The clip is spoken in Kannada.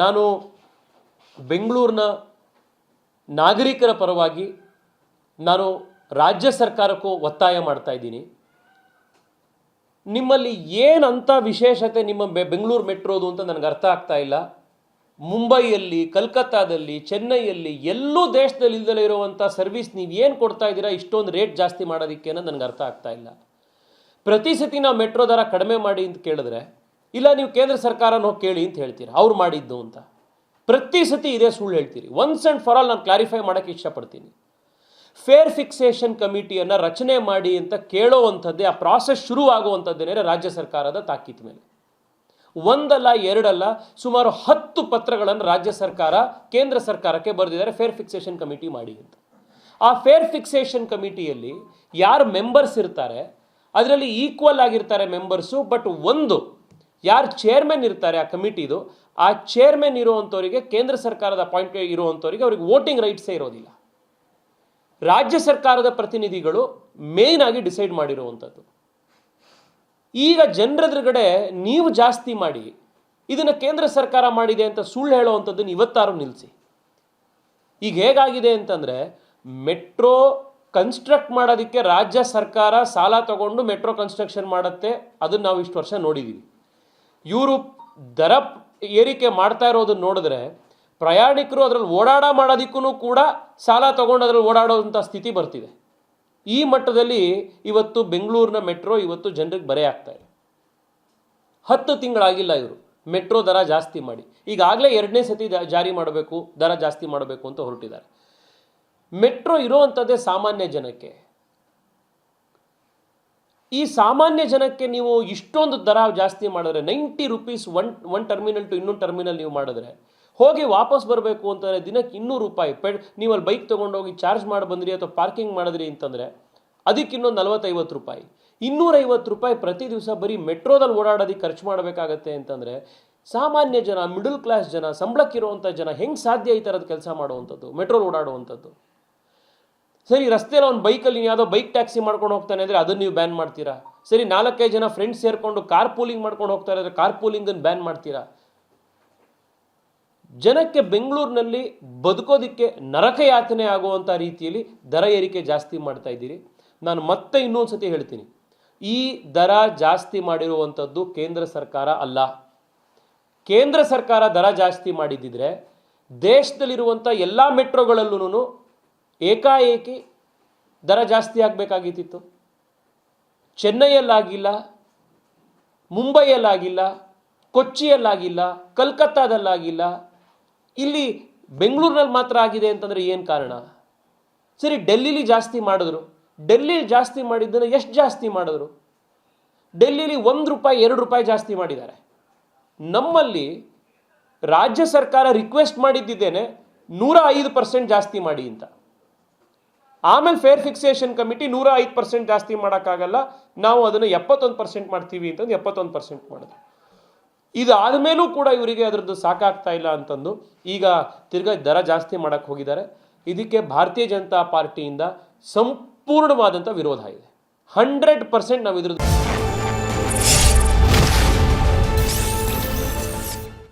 ನಾನು ಬೆಂಗಳೂರಿನ ನಾಗರಿಕರ ಪರವಾಗಿ ನಾನು ರಾಜ್ಯ ಸರ್ಕಾರಕ್ಕೂ ಒತ್ತಾಯ ಮಾಡ್ತಾ ಇದ್ದೀನಿ. ನಿಮ್ಮಲ್ಲಿ ಏನಂತ ವಿಶೇಷತೆ ನಿಮ್ಮ ಬೆಂಗಳೂರು ಮೆಟ್ರೋದು ಅಂತ ನನಗೆ ಅರ್ಥ ಆಗ್ತಾ ಇಲ್ಲ. ಮುಂಬೈಯಲ್ಲಿ, ಕಲ್ಕತ್ತಾದಲ್ಲಿ, ಚೆನ್ನೈಯಲ್ಲಿ ಎಲ್ಲೂ ದೇಶದಲ್ಲಿ ಇಲ್ದಲೇ ಇರುವಂಥ ಸರ್ವಿಸ್ ನೀವು ಏನು ಕೊಡ್ತಾ ಇದ್ದೀರಾ, ಇಷ್ಟೊಂದು ರೇಟ್ ಜಾಸ್ತಿ ಮಾಡೋದಕ್ಕೆ ನನಗೆ ಅರ್ಥ ಆಗ್ತಾ ಇಲ್ಲ. ಪ್ರತಿ ಸತಿ ನಾವು ಮೆಟ್ರೋ ದರ ಕಡಿಮೆ ಮಾಡಿ ಅಂತ ಕೇಳಿದ್ರೆ ಇಲ್ಲ, ನೀವು ಕೇಂದ್ರ ಸರ್ಕಾರನ ಹೋಗಿ ಕೇಳಿ ಅಂತ ಹೇಳ್ತೀರಾ? ಅವ್ರು ಮಾಡಿದ್ದು ಅಂತ. ಪ್ರತಿ ಸತಿ ಇದೇ ಸುಳ್ಳು ಹೇಳ್ತೀರಿ. ಒನ್ಸ್ ಆ್ಯಂಡ್ ಫಾರ್ ಆಲ್ ನಾನು ಕ್ಲಾರಿಫೈ ಮಾಡೋಕ್ಕೆ ಇಷ್ಟಪಡ್ತೀನಿ. ಫೇರ್ ಫಿಕ್ಸೇಷನ್ ಕಮಿಟಿಯನ್ನು ರಚನೆ ಮಾಡಿ ಅಂತ ಕೇಳೋವಂಥದ್ದೇ, ಆ ಪ್ರಾಸೆಸ್ ಶುರುವಾಗುವಂಥದ್ದೇನೆ ರಾಜ್ಯ ಸರ್ಕಾರದ ತಾಕೀತ್ ಮೇಲೆ. ಒಂದಲ್ಲ, ಎರಡಲ್ಲ, ಸುಮಾರು ಹತ್ತು ಪತ್ರಗಳನ್ನು ರಾಜ್ಯ ಸರ್ಕಾರ, ಕೇಂದ್ರ ಸರ್ಕಾರಕ್ಕೆ ಬರೆದಿದ್ದಾರೆ ಫೇರ್ ಫಿಕ್ಸೇಷನ್ ಕಮಿಟಿ ಮಾಡಿ ಅಂತ. ಆ ಫೇರ್ ಫಿಕ್ಸೇಷನ್ ಕಮಿಟಿಯಲ್ಲಿ ಯಾರು ಮೆಂಬರ್ಸ್ ಇರ್ತಾರೆ, ಅದರಲ್ಲಿ ಈಕ್ವಲ್ ಆಗಿರ್ತಾರೆ ಮೆಂಬರ್ಸು ಬಟ್ ಒಂದು ಯಾರು ಚೇರ್ಮನ್ ಇರ್ತಾರೆ ಆ ಕಮಿಟಿದು ಆ ಚೇರ್ಮನ್ ಇರುವಂಥವರಿಗೆ ಕೇಂದ್ರ ಸರ್ಕಾರದ ಅಪಾಯಿಂಟ್ ಇರುವಂಥವರಿಗೆ ಅವ್ರಿಗೆ ವೋಟಿಂಗ್ ರೈಟ್ಸೇ ಇರೋದಿಲ್ಲ. ರಾಜ್ಯ ಸರ್ಕಾರದ ಪ್ರತಿನಿಧಿಗಳು ಮೇನ್ ಆಗಿ ಡಿಸೈಡ್ ಮಾಡಿರುವಂಥದ್ದು ಈಗ ಜನರದ್ರಗಡೆ ನೀವು ಜಾಸ್ತಿ ಮಾಡಿ, ಇದನ್ನು ಕೇಂದ್ರ ಸರ್ಕಾರ ಮಾಡಿದೆ ಅಂತ ಸುಳ್ಳು ಹೇಳುವಂಥದ್ದನ್ನು ಇವತ್ತಾರು ನಿಲ್ಲಿಸಿ ಈಗ ಹೇಗಾಗಿದೆ ಅಂತಂದರೆ ಮೆಟ್ರೋ ಕನ್ಸ್ಟ್ರಕ್ಟ್ ಮಾಡೋದಕ್ಕೆ ರಾಜ್ಯ ಸರ್ಕಾರ ಸಾಲ ತಗೊಂಡು ಮೆಟ್ರೋ ಕನ್ಸ್ಟ್ರಕ್ಷನ್ ಮಾಡುತ್ತೆ, ಅದನ್ನು ನಾವು ಇಷ್ಟು ವರ್ಷ ನೋಡಿದ್ದೀವಿ ಇವರು ದರ ಏರಿಕೆ ಮಾಡ್ತಾ ಇರೋದನ್ನ ನೋಡಿದ್ರೆ ಪ್ರಯಾಣಿಕರು ಅದರಲ್ಲಿ ಓಡಾಡ ಮಾಡೋದಕ್ಕೂ ಕೂಡ ಸಾಲ ತಗೊಂಡು ಅದರಲ್ಲಿ ಓಡಾಡೋವಂಥ ಸ್ಥಿತಿ ಬರ್ತಿದೆ. ಈ ಮಟ್ಟದಲ್ಲಿ ಇವತ್ತು ಬೆಂಗಳೂರಿನ ಮೆಟ್ರೋ ಇವತ್ತು ಜನರಿಗೆ ಬರೆ ಆಗ್ತಾ ಇದೆ. ಹತ್ತು ತಿಂಗಳಾಗಿಲ್ಲ ಇವರು. ಮೆಟ್ರೋ ದರ ಜಾಸ್ತಿ ಮಾಡಿ. ಈಗಾಗಲೇ ಎರಡನೇ ಸತಿ ಜಾರಿ ಮಾಡಬೇಕು, ದರ ಜಾಸ್ತಿ ಮಾಡಬೇಕು ಅಂತ ಹೊರಟಿದ್ದಾರೆ. ಮೆಟ್ರೋ ಇರೋವಂಥದ್ದೇ ಸಾಮಾನ್ಯ ಜನಕ್ಕೆ. ಈ ಸಾಮಾನ್ಯ ಜನಕ್ಕೆ ನೀವು ಇಷ್ಟೊಂದು ದರ ಜಾಸ್ತಿ ಮಾಡಿದ್ರೆ ninety rupees one one terminal to ಇನ್ನೊಂದು ಟರ್ಮಿನಲ್ ನೀವು ಮಾಡಿದ್ರೆ, ಹೋಗಿ ವಾಪಸ್ ಬರಬೇಕು ಅಂತಂದರೆ ದಿನಕ್ಕೆ ಇನ್ನೂರು ರೂಪಾಯಿ ಪೆಡ್ ನೀವು ಅಲ್ಲಿ ಬೈಕ್ ತೊಗೊಂಡೋಗಿ ಚಾರ್ಜ್ ಮಾಡಿ ಬಂದ್ರಿ ಅಥವಾ ಪಾರ್ಕಿಂಗ್ ಮಾಡಿದ್ರಿ ಅಂತಂದರೆ ಅದಕ್ಕೆ ಇನ್ನೊಂದು ನಲವತ್ತೈವತ್ತು ರೂಪಾಯಿ. ಇನ್ನೂರೈವತ್ತು ರೂಪಾಯಿ ಪ್ರತಿ ದಿವಸ ಬರೀ ಮೆಟ್ರೋದಲ್ಲಿ ಓಡಾಡೋದಕ್ಕೆ ಖರ್ಚು ಮಾಡಬೇಕಾಗತ್ತೆ ಅಂತಂದರೆ ಸಾಮಾನ್ಯ ಜನ, ಮಿಡಲ್ ಕ್ಲಾಸ್ ಜನ ಸಂಬಳಕ್ಕಿರುವಂಥ ಜನ ಹೆಂಗೆ ಸಾಧ್ಯ ಈ ಥರದ ಕೆಲಸ ಮಾಡುವಂಥದ್ದು, ಮೆಟ್ರೋಲ್ ಓಡಾಡುವಂಥದ್ದು? ಸರಿ, ರಸ್ತೆಯಲ್ಲಿ ಅವ್ನು ಬೈಕಲ್ಲಿ ಯಾವುದೋ ಬೈಕ್ ಟ್ಯಾಕ್ಸಿ ಮಾಡ್ಕೊಂಡು ಹೋಗ್ತಾನೆ ಅಂದರೆ ಅದನ್ನು ನೀವು ಬ್ಯಾನ್ ಮಾಡ್ತೀರಾ? ಸರಿ, ನಾಲ್ಕೈದು ಜನ ಫ್ರೆಂಡ್ಸ್ ಸೇರಿಕೊಂಡು ಕಾರ್ ಪೂಲಿಂಗ್ ಮಾಡ್ಕೊಂಡು ಹೋಗ್ತಾರೆ ಅಂದರೆ ಕಾರ್ ಪೂಲಿಂಗನ್ನು ಬ್ಯಾನ್ ಮಾಡ್ತೀರಾ? ಜನಕ್ಕೆ ಬೆಂಗಳೂರಿನಲ್ಲಿ ಬದುಕೋದಕ್ಕೆ ನರಕ ಯಾತನೆ ಆಗುವಂಥ ರೀತಿಯಲ್ಲಿ ದರ ಏರಿಕೆ ಜಾಸ್ತಿ ಮಾಡ್ತಾ ಇದ್ದೀರಿ. ನಾನು ಮತ್ತೆ ಇನ್ನೊಂದು ಸತಿ ಹೇಳ್ತೀನಿ. ಈ ದರ ಜಾಸ್ತಿ ಮಾಡಿರುವಂಥದ್ದು ಕೇಂದ್ರ ಸರ್ಕಾರ ಅಲ್ಲ. ಕೇಂದ್ರ ಸರ್ಕಾರ ದರ ಜಾಸ್ತಿ ಮಾಡಿದ್ದಿದ್ರೆ ದೇಶದಲ್ಲಿರುವಂಥ ಎಲ್ಲ ಮೆಟ್ರೋಗಳಲ್ಲೂ ಏಕಾಏಕಿ ದರ ಜಾಸ್ತಿ ಆಗಬೇಕಾಗಿತ್ತಿತ್ತು. ಚೆನ್ನೈಯಲ್ಲಾಗಿಲ್ಲ, ಮುಂಬೈಯಲ್ಲಾಗಿಲ್ಲ, ಕೊಚ್ಚಿಯಲ್ಲಾಗಿಲ್ಲ, ಕಲ್ಕತ್ತಾದಲ್ಲಾಗಿಲ್ಲ. ಇಲ್ಲಿ ಬೆಂಗಳೂರಿನಲ್ಲಿ ಮಾತ್ರ ಆಗಿದೆ ಅಂತಂದರೆ ಏನು ಕಾರಣ? ಸರಿ, ಡೆಲ್ಲಿಲಿ ಜಾಸ್ತಿ ಮಾಡಿದ್ರು. ಡೆಲ್ಲಿಲಿ ಜಾಸ್ತಿ ಮಾಡಿದ್ದನ್ನು ಎಷ್ಟು ಜಾಸ್ತಿ ಮಾಡಿದ್ರು? ಡೆಲ್ಲಿಲಿ ಒಂದು ರೂಪಾಯಿ, ಎರಡು ರೂಪಾಯಿ ಜಾಸ್ತಿ ಮಾಡಿದ್ದಾರೆ. ನಮ್ಮಲ್ಲಿ ರಾಜ್ಯ ಸರ್ಕಾರ ರಿಕ್ವೆಸ್ಟ್ ಮಾಡಿದ್ದಿದ್ದೇನೆ, ನೂರ ಐದು ಪರ್ಸೆಂಟ್ ಜಾಸ್ತಿ ಮಾಡಿ ಅಂತ. ಆಮೇಲೆ ಫೇರ್ ಫಿಕ್ಸೇಷನ್ ಕಮಿಟಿ ನೂರ ಐದು ಪರ್ಸೆಂಟ್ ಜಾಸ್ತಿ ಮಾಡೋಕ್ಕಾಗಲ್ಲ. ನಾವು ಅದನ್ನು ಎಪ್ಪತ್ತೊಂದು ಪರ್ಸೆಂಟ್ ಮಾಡ್ತೀವಿ ಅಂತಂದು ಎಪ್ಪತ್ತೊಂದು ಪರ್ಸೆಂಟ್ ಮಾಡಿದ್ರು. ಇದಾದ ಮೇಲೂ ಕೂಡ ಇವರಿಗೆ ಅದರದ್ದು ಸಾಕಾಗ್ತಾ ಇಲ್ಲ ಅಂತಂದು ಈಗ ತಿರ್ಗಾ ದರ ಜಾಸ್ತಿ ಮಾಡಕ್ಕೆ ಹೋಗಿದ್ದಾರೆ. ಇದಕ್ಕೆ ಭಾರತೀಯ ಜನತಾ ಪಾರ್ಟಿಯಿಂದ ಸಂಪೂರ್ಣವಾದಂಥ ವಿರೋಧ ಇದೆ. ಹಂಡ್ರೆಡ್ ಪರ್ಸೆಂಟ್ ನಾವು ಇದ್ರದ್ದು